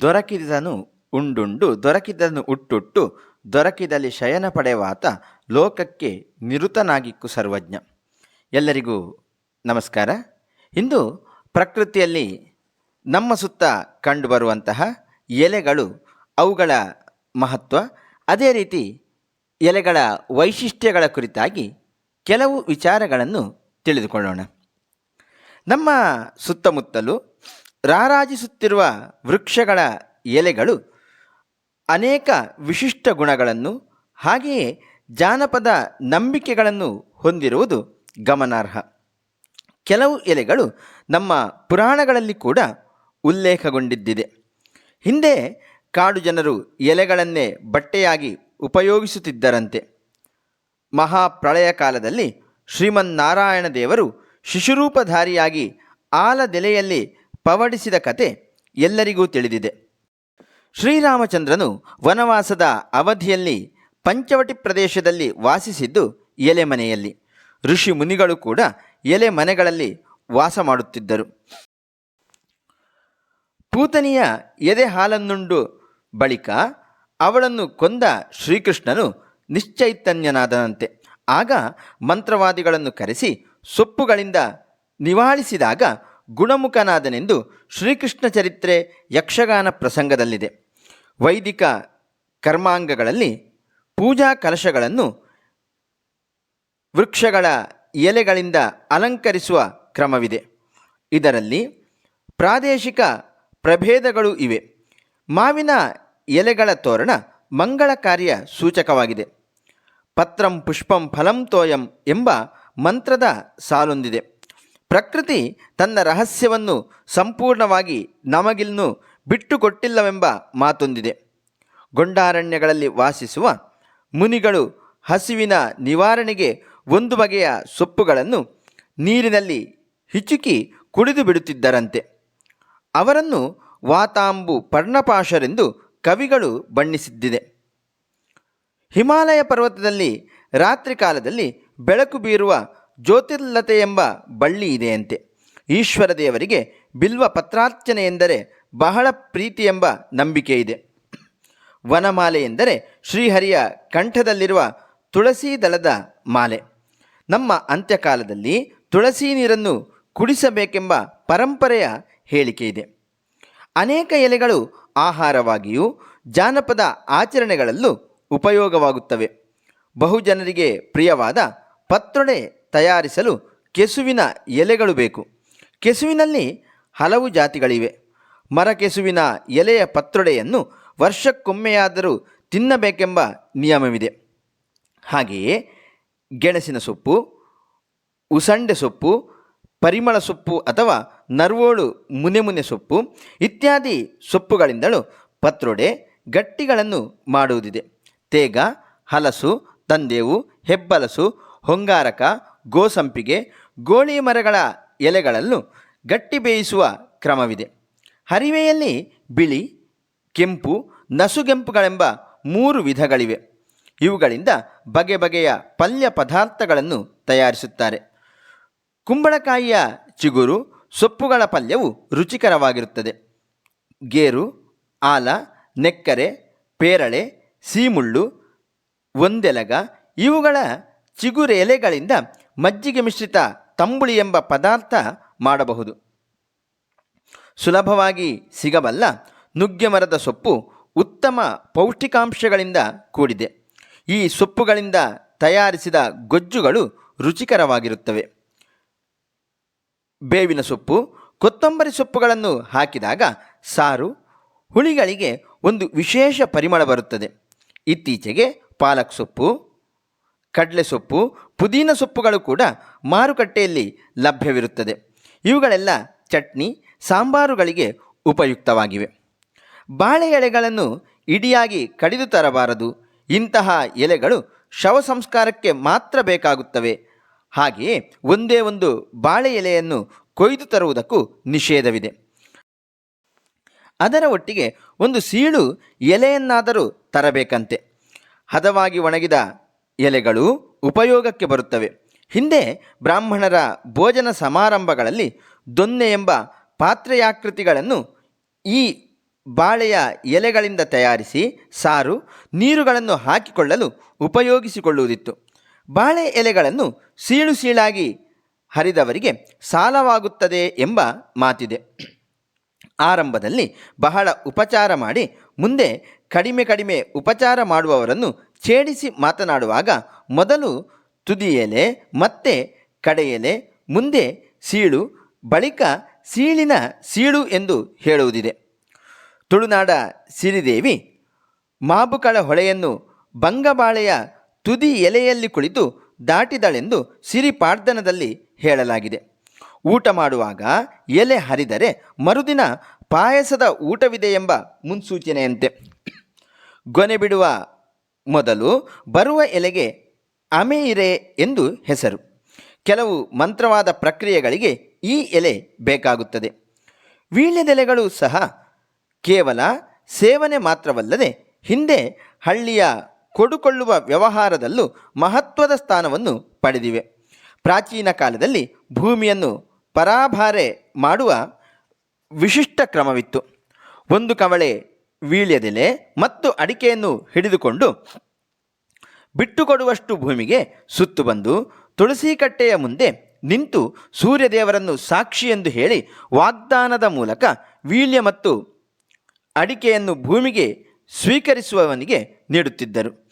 ದೊರಕಿದನು ಉಂಡುಂಡು, ದೊರಕಿದನು ಉಟ್ಟುಟ್ಟು, ದೊರಕಿದಲ್ಲಿ ಶಯನ ಪಡೆವಾತ ಲೋಕಕ್ಕೆ ನಿರುತನಾಗಿಕ್ಕು ಸರ್ವಜ್ಞ. ಎಲ್ಲರಿಗೂ ನಮಸ್ಕಾರ. ಇಂದು ಪ್ರಕೃತಿಯಲ್ಲಿ ನಮ್ಮ ಸುತ್ತ ಕಂಡುಬರುವಂತಹ ಎಲೆಗಳು ಅವುಗಳ ಮಹತ್ವ, ಅದೇ ರೀತಿ ಎಲೆಗಳ ವೈಶಿಷ್ಟ್ಯಗಳ ಕುರಿತಾಗಿ ಕೆಲವು ವಿಚಾರಗಳನ್ನು ತಿಳಿದುಕೊಳ್ಳೋಣ. ನಮ್ಮ ಸುತ್ತಮುತ್ತಲು ರಾರಾಜಿಸುತ್ತಿರುವ ವೃಕ್ಷಗಳ ಎಲೆಗಳು ಅನೇಕ ವಿಶಿಷ್ಟ ಗುಣಗಳನ್ನು ಹಾಗೆಯೇ ಜಾನಪದ ನಂಬಿಕೆಗಳನ್ನು ಹೊಂದಿರುವುದು ಗಮನಾರ್ಹ. ಕೆಲವು ಎಲೆಗಳು ನಮ್ಮ ಪುರಾಣಗಳಲ್ಲಿ ಕೂಡ ಉಲ್ಲೇಖಗೊಂಡಿದ್ದಿದೆ. ಹಿಂದೆ ಕಾಡು ಜನರು ಎಲೆಗಳನ್ನೇ ಬಟ್ಟೆಯಾಗಿ ಉಪಯೋಗಿಸುತ್ತಿದ್ದರಂತೆ. ಮಹಾಪ್ರಳಯ ಕಾಲದಲ್ಲಿ ಶ್ರೀಮನ್ನಾರಾಯಣ ದೇವರು ಶಿಶುರೂಪಧಾರಿಯಾಗಿ ಆಲದೆಲೆಯಲ್ಲಿ ಪವಡಿಸಿದ ಕತೆ ಎಲ್ಲರಿಗೂ ತಿಳಿದಿದೆ. ಶ್ರೀರಾಮಚಂದ್ರನು ವನವಾಸದ ಅವಧಿಯಲ್ಲಿ ಪಂಚವಟಿ ಪ್ರದೇಶದಲ್ಲಿ ವಾಸಿಸಿದ್ದು ಎಲೆ ಮನೆಯಲ್ಲಿ ಋಷಿ ಮುನಿಗಳು ಕೂಡ ಎಲೆ ಮನೆಗಳಲ್ಲಿ ವಾಸ ಮಾಡುತ್ತಿದ್ದರು. ಪೂತನಿಯ ಎದೆ ಹಾಲನ್ನುಂಡು ಬಳಿಕ ಅವಳನ್ನು ಕೊಂದ ಶ್ರೀಕೃಷ್ಣನು ನಿಶ್ಚೈತನ್ಯನಾದನಂತೆ. ಆಗ ಮಂತ್ರವಾದಿಗಳನ್ನು ಕರೆಸಿ ಸೊಪ್ಪುಗಳಿಂದ ನಿವಾಳಿಸಿದಾಗ ಗುಣಮುಖನಾದನೆಂದು ಶ್ರೀಕೃಷ್ಣ ಚರಿತ್ರೆ ಯಕ್ಷಗಾನ ಪ್ರಸಂಗದಲ್ಲಿದೆ. ವೈದಿಕ ಕರ್ಮಾಂಗಗಳಲ್ಲಿ ಪೂಜಾ ಕಲಶಗಳನ್ನು ವೃಕ್ಷಗಳ ಎಲೆಗಳಿಂದ ಅಲಂಕರಿಸುವ ಕ್ರಮವಿದೆ. ಇದರಲ್ಲಿ ಪ್ರಾದೇಶಿಕ ಪ್ರಭೇದಗಳು ಇವೆ. ಮಾವಿನ ಎಲೆಗಳ ತೋರಣ ಮಂಗಳ ಕಾರ್ಯ ಸೂಚಕವಾಗಿದೆ. ಪತ್ರಂ ಪುಷ್ಪಂ ಫಲಂ ತೋಯಂ ಎಂಬ ಮಂತ್ರದ ಸಾಲೊಂದಿದೆ. ಪ್ರಕೃತಿ ತನ್ನ ರಹಸ್ಯವನ್ನು ಸಂಪೂರ್ಣವಾಗಿ ನಮಗಿನ್ನು ಬಿಟ್ಟುಕೊಟ್ಟಿಲ್ಲವೆಂಬ ಮಾತೊಂದಿದೆ. ಗೊಂಡಾರಣ್ಯಗಳಲ್ಲಿ ವಾಸಿಸುವ ಮುನಿಗಳು ಹಸಿವಿನ ನಿವಾರಣೆಗೆ ಒಂದು ಬಗೆಯ ಸೊಪ್ಪುಗಳನ್ನು ನೀರಿನಲ್ಲಿ ಹಿಚುಕಿ ಕುಡಿದು ಬಿಡುತ್ತಿದ್ದರಂತೆ. ಅವರನ್ನು ವಾತಾಂಬು ಪರ್ಣಪಾಶರೆಂದು ಕವಿಗಳು ಬಣ್ಣಿಸಿದ್ದಿದೆ. ಹಿಮಾಲಯ ಪರ್ವತದಲ್ಲಿ ರಾತ್ರಿ ಕಾಲದಲ್ಲಿ ಬೆಳಕು ಬೀರುವ ಜ್ಯೋತಿರ್ಲತೆ ಎಂಬ ಬಳ್ಳಿ ಇದೆಯಂತೆ. ಈಶ್ವರ ದೇವರಿಗೆ ಬಿಲ್ವ ಪತ್ರಾರ್ಚನೆ ಎಂದರೆ ಬಹಳ ಪ್ರೀತಿ ಎಂಬ ನಂಬಿಕೆ ಇದೆ. ವನಮಾಲೆ ಎಂದರೆ ಶ್ರೀಹರಿಯ ಕಂಠದಲ್ಲಿರುವ ತುಳಸಿ ದಳದ ಮಾಲೆ. ನಮ್ಮ ಅಂತ್ಯಕಾಲದಲ್ಲಿ ತುಳಸಿ ನೀರನ್ನು ಕುಡಿಸಬೇಕೆಂಬ ಪರಂಪರೆಯ ಹೇಳಿಕೆ ಇದೆ. ಅನೇಕ ಎಲೆಗಳು ಆಹಾರವಾಗಿಯೂ ಜಾನಪದ ಆಚರಣೆಗಳಲ್ಲೂ ಉಪಯೋಗವಾಗುತ್ತವೆ. ಬಹುಜನರಿಗೆ ಪ್ರಿಯವಾದ ಪತ್ರೊಡೆ ತಯಾರಿಸಲು ಕೆಸುವಿನ ಎಲೆಗಳು ಬೇಕು. ಕೆಸುವಿನಲ್ಲಿ ಹಲವು ಜಾತಿಗಳಿವೆ. ಮರಕೆಸುವಿನ ಎಲೆಯ ಪತ್ರೊಡೆಯನ್ನು ವರ್ಷಕ್ಕೊಮ್ಮೆಯಾದರೂ ತಿನ್ನಬೇಕೆಂಬ ನಿಯಮವಿದೆ. ಹಾಗೆಯೇ ಗೆಣಸಿನ ಸೊಪ್ಪು, ಉಸಂಡೆ ಸೊಪ್ಪು, ಪರಿಮಳ ಸೊಪ್ಪು ಅಥವಾ ನರ್ವೋಳು ಮುನೆ ಮುನೆ ಸೊಪ್ಪು ಇತ್ಯಾದಿ ಸೊಪ್ಪುಗಳಿಂದಲೂ ಪತ್ರೊಡೆ ಗಟ್ಟಿಗಳನ್ನು ಮಾಡುವುದಿದೆ. ತೇಗ, ಹಲಸು, ತಂದೆವು, ಹೆಬ್ಬಲಸು, ಹೊಂಗಾರಕ ಗೋಸಂಪಿಗೆ ಗೋಳಿ ಮರಗಳ ಎಲೆಗಳನ್ನು ಗಟ್ಟಿ ಬೇಯಿಸುವ ಕ್ರಮವಿದೆ. ಹರಿವೆಯಲ್ಲಿ ಬಿಳಿ, ಕೆಂಪು, ನಸುಗೆಂಪುಗಳೆಂಬ ಮೂರು ವಿಧಗಳಿವೆ. ಇವುಗಳಿಂದ ಬಗೆ ಬಗೆಯ ಪಲ್ಯ ಪದಾರ್ಥಗಳನ್ನು ತಯಾರಿಸುತ್ತಾರೆ. ಕುಂಬಳಕಾಯಿಯ ಚಿಗುರು ಸೊಪ್ಪುಗಳ ಪಲ್ಯವು ರುಚಿಕರವಾಗಿರುತ್ತದೆ. ಗೇರು, ಆಲ, ನೆಕ್ಕರೆ, ಪೇರಳೆ, ಸೀಮುಳ್ಳು, ಒಂದೆಲಗ ಇವುಗಳ ಚಿಗುರು ಎಲೆಗಳಿಂದ ಮಜ್ಜಿಗೆ ಮಿಶ್ರಿತ ತಂಬುಳಿ ಎಂಬ ಪದಾರ್ಥ ಮಾಡಬಹುದು. ಸುಲಭವಾಗಿ ಸಿಗಬಲ್ಲ ನುಗ್ಗೆ ಮರದ ಸೊಪ್ಪು ಉತ್ತಮ ಪೌಷ್ಟಿಕಾಂಶಗಳಿಂದ ಕೂಡಿದೆ. ಈ ಸೊಪ್ಪುಗಳಿಂದ ತಯಾರಿಸಿದ ಗೊಜ್ಜುಗಳು ರುಚಿಕರವಾಗಿರುತ್ತವೆ. ಬೇವಿನ ಸೊಪ್ಪು, ಕೊತ್ತಂಬರಿ ಸೊಪ್ಪುಗಳನ್ನು ಹಾಕಿದಾಗ ಸಾರು, ಹುಳಿಗಳಿಗೆ ಒಂದು ವಿಶೇಷ ಪರಿಮಳ ಬರುತ್ತದೆ. ಇತ್ತೀಚೆಗೆ ಪಾಲಕ್ ಸೊಪ್ಪು, ಕಡಲೆ ಸೊಪ್ಪು ಪುದೀನ ಸೊಪ್ಪುಗಳು ಕೂಡ ಮಾರುಕಟ್ಟೆಯಲ್ಲಿ ಲಭ್ಯವಿರುತ್ತದೆ. ಇವುಗಳೆಲ್ಲ ಚಟ್ನಿ, ಸಾಂಬಾರುಗಳಿಗೆ ಉಪಯುಕ್ತವಾಗಿವೆ. ಬಾಳೆ ಎಲೆಗಳನ್ನು ಇಡಿಯಾಗಿ ಕಡಿದು ತರಬಾರದು. ಇಂತಹ ಎಲೆಗಳು ಶವ ಸಂಸ್ಕಾರಕ್ಕೆ ಮಾತ್ರ ಬೇಕಾಗುತ್ತವೆ. ಹಾಗೆಯೇ ಒಂದೇ ಒಂದು ಬಾಳೆ ಎಲೆಯನ್ನು ಕೊಯ್ದು ತರುವುದಕ್ಕೂ ನಿಷೇಧವಿದೆ. ಅದರ ಒಟ್ಟಿಗೆ ಒಂದು ಸೀಳು ಎಲೆಯನ್ನಾದರೂ ತರಬೇಕಂತೆ. ಹದವಾಗಿ ಒಣಗಿದ ಎಲೆಗಳು ಉಪಯೋಗಕ್ಕೆ ಬರುತ್ತವೆ. ಹಿಂದೆ ಬ್ರಾಹ್ಮಣರ ಭೋಜನ ಸಮಾರಂಭಗಳಲ್ಲಿ ದೊನ್ನೆ ಎಂಬ ಪಾತ್ರೆಯಾಕೃತಿಗಳನ್ನು ಈ ಬಾಳೆಯ ಎಲೆಗಳಿಂದ ತಯಾರಿಸಿ ಸಾರು, ನೀರುಗಳನ್ನು ಹಾಕಿಕೊಳ್ಳಲು ಉಪಯೋಗಿಸಿಕೊಳ್ಳುವುದಿತ್ತು. ಬಾಳೆ ಎಲೆಗಳನ್ನು ಸೀಳು ಸೀಳಾಗಿ ಹರಿದವರಿಗೆ ಸಾಲವಾಗುತ್ತದೆ ಎಂಬ ಮಾತಿದೆ. ಆರಂಭದಲ್ಲಿ ಬಹಳ ಉಪಚಾರ ಮಾಡಿ ಮುಂದೆ ಕಡಿಮೆ ಕಡಿಮೆ ಉಪಚಾರ ಮಾಡುವವರನ್ನು ಛೇಡಿಸಿ ಮಾತನಾಡುವಾಗ ಮೊದಲು ತುದಿಯೆಲೆ, ಮತ್ತೆ ಕಡೆಯೆಲೆ, ಮುಂದೆ ಸೀಳು, ಬಳಿಕ ಸೀಳಿನ ಸೀಳು ಎಂದು ಹೇಳುವುದಿದೆ. ತುಳುನಾಡ ಸಿರಿದೇವಿ, ಮಾಬುಕಳ ಹೊಳೆಯನ್ನು ಬಂಗಬಾಳೆಯ ತುದಿ ಎಲೆಯಲ್ಲಿ ಕುಳಿತು ದಾಟಿದಳೆಂದು ಸಿರಿಪಾಡ್ದನದಲ್ಲಿ ಹೇಳಲಾಗಿದೆ. ಊಟ ಮಾಡುವಾಗ ಎಲೆ ಹರಿದರೆ ಮರುದಿನ ಪಾಯಸದ ಊಟವಿದೆ ಎಂಬ ಮುನ್ಸೂಚನೆಯಂತೆ. ಗೊನೆ ಬಿಡುವ ಮೊದಲು ಬರುವ ಎಲೆಗೆ ಅಮೆಯಿರೆ ಎಂದು ಹೆಸರು. ಕೆಲವು ಮಂತ್ರವಾದ ಪ್ರಕ್ರಿಯೆಗಳಿಗೆ ಈ ಎಲೆ ಬೇಕಾಗುತ್ತದೆ. ವೀಳ್ಯದೆಲೆಗಳು ಸಹ ಕೇವಲ ಸೇವನೆ ಮಾತ್ರವಲ್ಲದೆ ಹಿಂದೆ ಹಳ್ಳಿಯ ಕೊಡುಕೊಳ್ಳುವ ವ್ಯವಹಾರದಲ್ಲೂ ಮಹತ್ವದ ಸ್ಥಾನವನ್ನು ಪಡೆದಿವೆ. ಪ್ರಾಚೀನ ಕಾಲದಲ್ಲಿ ಭೂಮಿಯನ್ನು ಪರಾಭಾರೆ ಮಾಡುವ ವಿಶಿಷ್ಟ ಕ್ರಮವಿತ್ತು. ಒಂದು ಕವಳೆ ವೀಳ್ಯದೆಲೆ ಮತ್ತು ಅಡಿಕೆಯನ್ನು ಹಿಡಿದುಕೊಂಡು ಬಿಟ್ಟುಕೊಡುವಷ್ಟು ಭೂಮಿಗೆ ಸುತ್ತು ಬಂದು ತುಳಸಿ ಕಟ್ಟೆಯ ಮುಂದೆ ನಿಂತು ಸೂರ್ಯದೇವರನ್ನು ಸಾಕ್ಷಿ ಎಂದು ಹೇಳಿ ವಾಗ್ದಾನದ ಮೂಲಕ ವೀಳ್ಯ ಮತ್ತು ಅಡಿಕೆಯನ್ನು ಭೂಮಿಗೆ ಸ್ವೀಕರಿಸುವವನಿಗೆ ನೀಡುತ್ತಿದ್ದರು.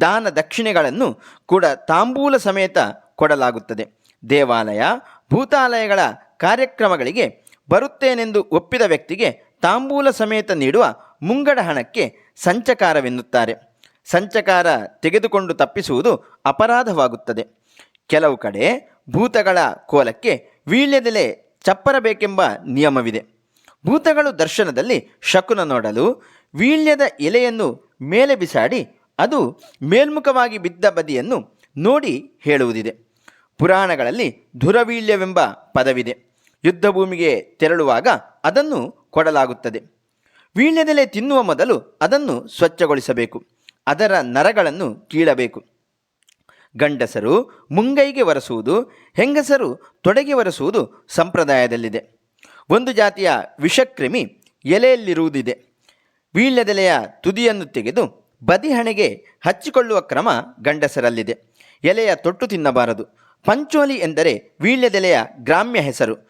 ದಾನ ದಕ್ಷಿಣೆಗಳನ್ನು ಕೂಡ ತಾಂಬೂಲ ಸಮೇತ ಕೊಡಲಾಗುತ್ತದೆ. ದೇವಾಲಯ, ಭೂತಾಲಯಗಳ ಕಾರ್ಯಕ್ರಮಗಳಿಗೆ ಬರುತ್ತೇನೆಂದು ಒಪ್ಪಿದ ವ್ಯಕ್ತಿಗೆ ತಾಂಬೂಲ ಸಮೇತ ನೀಡುವ ಮುಂಗಡ ಹಣಕ್ಕೆ ಸಂಚಕಾರವೆನ್ನುತ್ತಾರೆ. ಸಂಚಕಾರ ತೆಗೆದುಕೊಂಡು ತಪ್ಪಿಸುವುದು ಅಪರಾಧವಾಗುತ್ತದೆ. ಕೆಲವು ಕಡೆ ಭೂತಗಳ ಕೋಲಕ್ಕೆ ವೀಳ್ಯದೆಲೆ ಚಪ್ಪರಬೇಕೆಂಬ ನಿಯಮವಿದೆ. ಭೂತಗಳು ದರ್ಶನದಲ್ಲಿ ಶಕುನ ನೋಡಲು ವೀಳ್ಯದ ಎಲೆಯನ್ನು ಮೇಲೆ ಬಿಸಾಡಿ ಅದು ಮೇಲ್ಮುಖವಾಗಿ ಬಿದ್ದ ಬದಿಯನ್ನು ನೋಡಿ ಹೇಳುವುದಿದೆ. ಪುರಾಣಗಳಲ್ಲಿ ಧುರವೀಳ್ಯವೆಂಬ ಪದವಿದೆ. ಯುದ್ಧ ಭೂಮಿಗೆ ತೆರಳುವಾಗ ಅದನ್ನು ಕೊಡಲಾಗುತ್ತದೆ. ವೀಳ್ಯದೆಲೆ ತಿನ್ನುವ ಮೊದಲು ಅದನ್ನು ಸ್ವಚ್ಛಗೊಳಿಸಬೇಕು. ಅದರ ನರಗಳನ್ನು ಕೀಳಬೇಕು. ಗಂಡಸರು ಮುಂಗೈಗೆ ಒರೆಸುವುದು, ಹೆಂಗಸರು ತೊಡೆಗೆ ಒರೆಸುವುದು ಸಂಪ್ರದಾಯದಲ್ಲಿದೆ. ಒಂದು ಜಾತಿಯ ವಿಷಕ್ರಿಮಿ ಎಲೆಯಲ್ಲಿರುವುದಿದೆ. ವೀಳ್ಯದೆಲೆಯ ತುದಿಯನ್ನು ತೆಗೆದು ಬದಿಹಣೆಗೆ ಹಚ್ಚಿಕೊಳ್ಳುವ ಕ್ರಮ ಗಂಡಸರಲ್ಲಿದೆ. ಎಲೆಯ ತೊಟ್ಟು ತಿನ್ನಬಾರದು. ಪಂಚೋಲಿ ಎಂದರೆ ವೀಳ್ಯದೆಲೆಯ ಗ್ರಾಮ್ಯ ಹೆಸರು.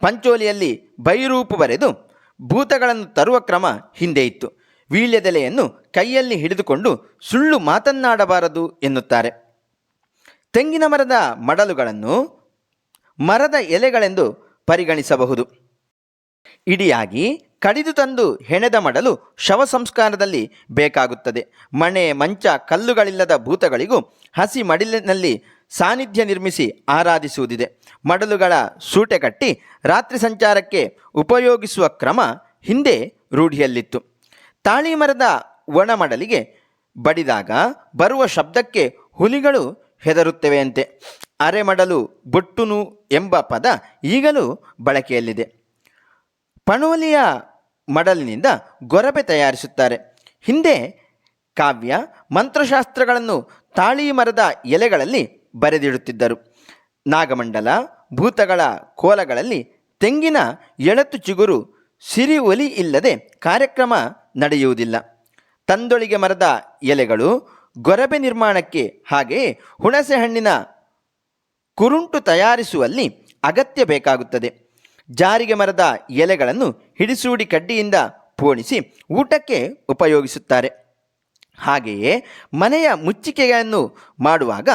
ಪಂಚೋಲಿಯಲ್ಲಿ ಬೈರೂಪು ಬರೆದು ಭೂತಗಳನ್ನು ತರುವ ಕ್ರಮ ಹಿಂದೆ ಇತ್ತು. ವೀಳ್ಯದೆಲೆಯನ್ನು ಕೈಯಲ್ಲಿ ಹಿಡಿದುಕೊಂಡು ಸುಳ್ಳು ಮಾತನ್ನಾಡಬಾರದು ಎನ್ನುತ್ತಾರೆ. ತೆಂಗಿನ ಮರದ ಮಡಲುಗಳನ್ನು ಮರದ ಎಲೆಗಳೆಂದು ಪರಿಗಣಿಸಬಹುದು. ಇಡಿಯಾಗಿ ಕಡಿದು ತಂದು ಹೆಣೆದ ಮಡಲು ಶವ ಸಂಸ್ಕಾರದಲ್ಲಿ ಬೇಕಾಗುತ್ತದೆ. ಮಣೆ ಮಂಚ ಕಲ್ಲುಗಳಿಲ್ಲದ ಭೂತಗಳಿಗೂ ಹಸಿ ಮಡಿಲಿನಲ್ಲಿ ಸಾನ್ನಿಧ್ಯ ನಿರ್ಮಿಸಿ ಆರಾಧಿಸುವುದಿದೆ. ಮಡಲುಗಳ ಸೂಟೆ ಕಟ್ಟಿ ರಾತ್ರಿ ಸಂಚಾರಕ್ಕೆ ಉಪಯೋಗಿಸುವ ಕ್ರಮ ಹಿಂದೆ ರೂಢಿಯಲ್ಲಿತ್ತು. ತಾಳಿ ಮರದ ಒಣಮಡಲಿಗೆ ಬಡಿದಾಗ ಬರುವ ಶಬ್ದಕ್ಕೆ ಹುಲಿಗಳು ಹೆದರುತ್ತವೆಯಂತೆ. ಅರೆಮಡಲು ಬೊಟ್ಟುನು ಎಂಬ ಪದ ಈಗಲೂ ಬಳಕೆಯಲ್ಲಿದೆ. ಪಣೋಲಿಯ ಮಡಲಿನಿಂದ ಗೊರಬೆ ತಯಾರಿಸುತ್ತಾರೆ. ಹಿಂದೆ ಕಾವ್ಯ, ಮಂತ್ರಶಾಸ್ತ್ರಗಳನ್ನು ತಾಳಿ ಮರದ ಎಲೆಗಳಲ್ಲಿ ಬರೆದಿಡುತ್ತಿದ್ದರು. ನಾಗಮಂಡಲ ಭೂತಗಳ ಕೋಲಗಳಲ್ಲಿ ತೆಂಗಿನ ಎಳತು ಚಿಗುರು ಸಿರಿ ಒಲಿ ಇಲ್ಲದೆ ಕಾರ್ಯಕ್ರಮ ನಡೆಯುವುದಿಲ್ಲ. ತಂದೊಳಿಗೆ ಮರದ ಎಲೆಗಳು ಗೊರಬೆ ನಿರ್ಮಾಣಕ್ಕೆ ಹಾಗೆಯೇ ಹುಣಸೆ ಹಣ್ಣಿನ ಕುರುಂಟು ತಯಾರಿಸುವಲ್ಲಿ ಅಗತ್ಯ ಬೇಕಾಗುತ್ತದೆ. ಜಾರಿಗೆ ಮರದ ಎಲೆಗಳನ್ನು ಹಿಡಿಸೂಡಿ ಕಡ್ಡಿಯಿಂದ ಪೋಣಿಸಿ ಊಟಕ್ಕೆ ಉಪಯೋಗಿಸುತ್ತಾರೆ. ಹಾಗೆಯೇ ಮನೆಯ ಮುಚ್ಚಿಕೆಯನ್ನು ಮಾಡುವಾಗ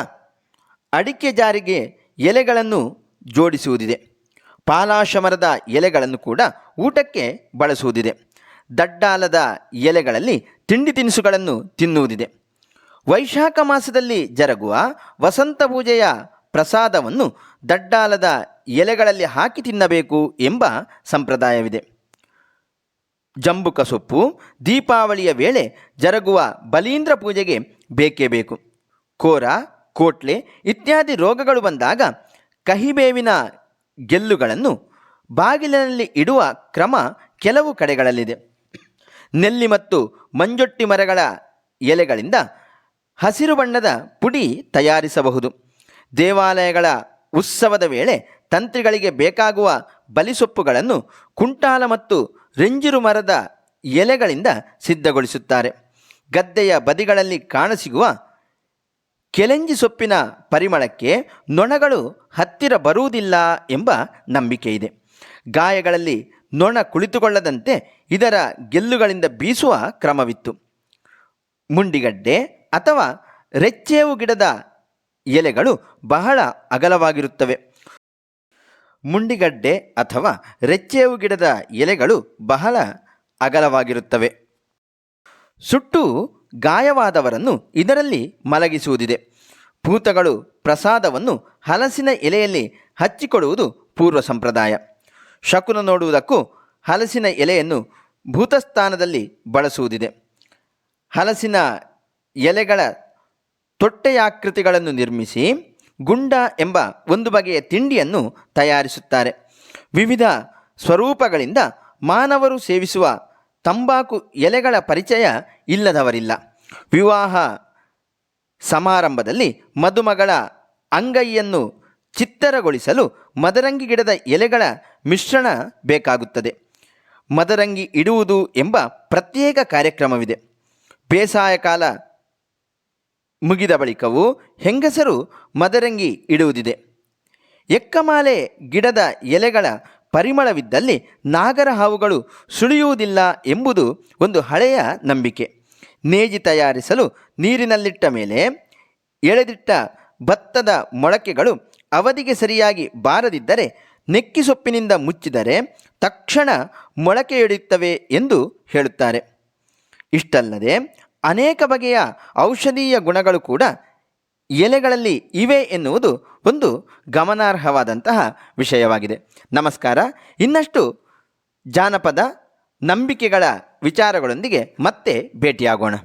ಅಡಿಕೆ ಜಾರಿಗೆ ಎಲೆಗಳನ್ನು ಜೋಡಿಸುವುದಿದೆ. ಪಾಲಾಶ ಮರದ ಎಲೆಗಳನ್ನು ಕೂಡ ಊಟಕ್ಕೆ ಬಳಸುವುದಿದೆ. ದಡ್ಡಾಲದ ಎಲೆಗಳಲ್ಲಿ ತಿಂಡಿ ತಿನಿಸುಗಳನ್ನು ತಿನ್ನುವುದಿದೆ. ವೈಶಾಖ ಮಾಸದಲ್ಲಿ ಜರುಗುವ ವಸಂತ ಪೂಜೆಯ ಪ್ರಸಾದವನ್ನು ದಡ್ಡಾಲದ ಎಲೆಗಳಲ್ಲಿ ಹಾಕಿ ತಿನ್ನಬೇಕು ಎಂಬ ಸಂಪ್ರದಾಯವಿದೆ. ಜಂಬುಕ ಸೊಪ್ಪು ದೀಪಾವಳಿಯ ವೇಳೆ ಜರುಗುವ ಬಲೀಂದ್ರ ಪೂಜೆಗೆ ಬೇಕೇ ಬೇಕು. ಕೋರ ಕೋಟ್ಲೆ ಇತ್ಯಾದಿ ರೋಗಗಳು ಬಂದಾಗ ಕಹಿಬೇವಿನ ಗೆಲ್ಲುಗಳನ್ನು ಬಾಗಿಲಿನಲ್ಲಿ ಇಡುವ ಕ್ರಮ ಕೆಲವು ಕಡೆಗಳಲ್ಲಿದೆ. ನೆಲ್ಲಿ ಮತ್ತು ಮಂಜೊಟ್ಟಿ ಮರಗಳ ಎಲೆಗಳಿಂದ ಹಸಿರು ಬಣ್ಣದ ಪುಡಿ ತಯಾರಿಸಬಹುದು. ದೇವಾಲಯಗಳ ಉತ್ಸವದ ವೇಳೆ ತಂತ್ರಿಗಳಿಗೆ ಬೇಕಾಗುವ ಬಲಿಸೊಪ್ಪುಗಳನ್ನು ಕುಂಟಾಲ ಮತ್ತು ರೆಂಜಿರು ಮರದ ಎಲೆಗಳಿಂದ ಸಿದ್ಧಗೊಳಿಸುತ್ತಾರೆ. ಗದ್ದೆಯ ಬದಿಗಳಲ್ಲಿ ಕಾಣಸಿಗುವ ಕೆಲೆಂಜಿ ಸೊಪ್ಪಿನ ಪರಿಮಳಕ್ಕೆ ನೊಣಗಳು ಹತ್ತಿರ ಬರುವುದಿಲ್ಲ ಎಂಬ ನಂಬಿಕೆ ಇದೆ. ಗಾಯಗಳಲ್ಲಿ ನೊಣ ಕುಳಿತುಕೊಳ್ಳದಂತೆ ಇದರ ಗೆಲ್ಲುಗಳಿಂದ ಬೀಸುವ ಕ್ರಮವಿತ್ತು. ಮುಂಡಿಗಡ್ಡೆ ಅಥವಾ ರೆಚ್ಚೇವು ಗಿಡದ ಎಲೆಗಳು ಬಹಳ ಅಗಲವಾಗಿರುತ್ತವೆ. ಮುಂಡಿಗಡ್ಡೆ ಅಥವಾ ರೆಚ್ಚೇವು ಗಿಡದ ಎಲೆಗಳು ಬಹಳ ಅಗಲವಾಗಿರುತ್ತವೆ. ಸುಟ್ಟು ಗಾಯವಾದವರನ್ನು ಇದರಲ್ಲಿ ಮಲಗಿಸುವುದಿದೆ. ಭೂತಗಳು ಪ್ರಸಾದವನ್ನು ಹಲಸಿನ ಎಲೆಯಲ್ಲಿ ಹಚ್ಚಿಕೊಡುವುದು ಪೂರ್ವ ಸಂಪ್ರದಾಯ. ಶಕುನ ನೋಡುವುದಕ್ಕೂ ಹಲಸಿನ ಎಲೆಯನ್ನು ಭೂತಸ್ಥಾನದಲ್ಲಿ ಬಳಸುವುದಿದೆ. ಹಲಸಿನ ಎಲೆಗಳ ತೊಟ್ಟೆಯಾಕೃತಿಗಳನ್ನು ನಿರ್ಮಿಸಿ ಗುಂಡ ಎಂಬ ಒಂದು ಬಗೆಯ ತಿಂಡಿಯನ್ನು ತಯಾರಿಸುತ್ತಾರೆ. ವಿವಿಧ ಸ್ವರೂಪಗಳಿಂದ ಮಾನವರು ಸೇವಿಸುವ ತಂಬಾಕು ಎಲೆಗಳ ಪರಿಚಯ ಇಲ್ಲದವರಿಲ್ಲ. ವಿವಾಹ ಸಮಾರಂಭದಲ್ಲಿ ಮದುಮಗಳ ಅಂಗೈಯನ್ನು ಚಿತ್ತರಗೊಳಿಸಲು ಮದರಂಗಿ ಗಿಡದ ಎಲೆಗಳ ಮಿಶ್ರಣ ಬೇಕಾಗುತ್ತದೆ. ಮದರಂಗಿ ಇಡುವುದು ಎಂಬ ಪ್ರತ್ಯೇಕ ಕಾರ್ಯಕ್ರಮವಿದೆ. ಬೇಸಾಯ ಕಾಲ ಮುಗಿದ ಬಳಿಕವೂ ಹೆಂಗಸರು ಮದರಂಗಿ ಇಡುವುದಿದೆ. ಎಕ್ಕಮಾಲೆ ಗಿಡದ ಎಲೆಗಳ ಪರಿಮಳವಿದ್ದಲ್ಲಿ ನಾಗರ ಹಾವುಗಳು ಸುಳಿಯುವುದಿಲ್ಲ ಎಂಬುದು ಒಂದು ಹಳೆಯ ನಂಬಿಕೆ. ನೇಜಿ ತಯಾರಿಸಲು ನೀರಿನಲ್ಲಿಟ್ಟ ಮೇಲೆ ಎಳೆದಿಟ್ಟ ಭತ್ತದ ಮೊಳಕೆಗಳು ಅವಧಿಗೆ ಸರಿಯಾಗಿ ಬಾರದಿದ್ದರೆ ನೆಕ್ಕಿ ಸೊಪ್ಪಿನಿಂದ ಮುಚ್ಚಿದರೆ ತಕ್ಷಣ ಮೊಳಕೆಯೊಡೆಯುತ್ತವೆ ಎಂದು ಹೇಳುತ್ತಾರೆ. ಇಷ್ಟಲ್ಲದೆ ಅನೇಕ ಬಗೆಯ ಔಷಧೀಯ ಗುಣಗಳು ಕೂಡ ಎಲೆಗಳಲ್ಲಿ ಇವೆ ಎನ್ನುವುದು ಒಂದು ಗಮನಾರ್ಹವಾದಂತಹ ವಿಷಯವಾಗಿದೆ. ನಮಸ್ಕಾರ. ಇನ್ನಷ್ಟು ಜಾನಪದ ನಂಬಿಕೆಗಳ ವಿಚಾರಗಳೊಂದಿಗೆ ಮತ್ತೆ ಭೇಟಿಯಾಗೋಣ.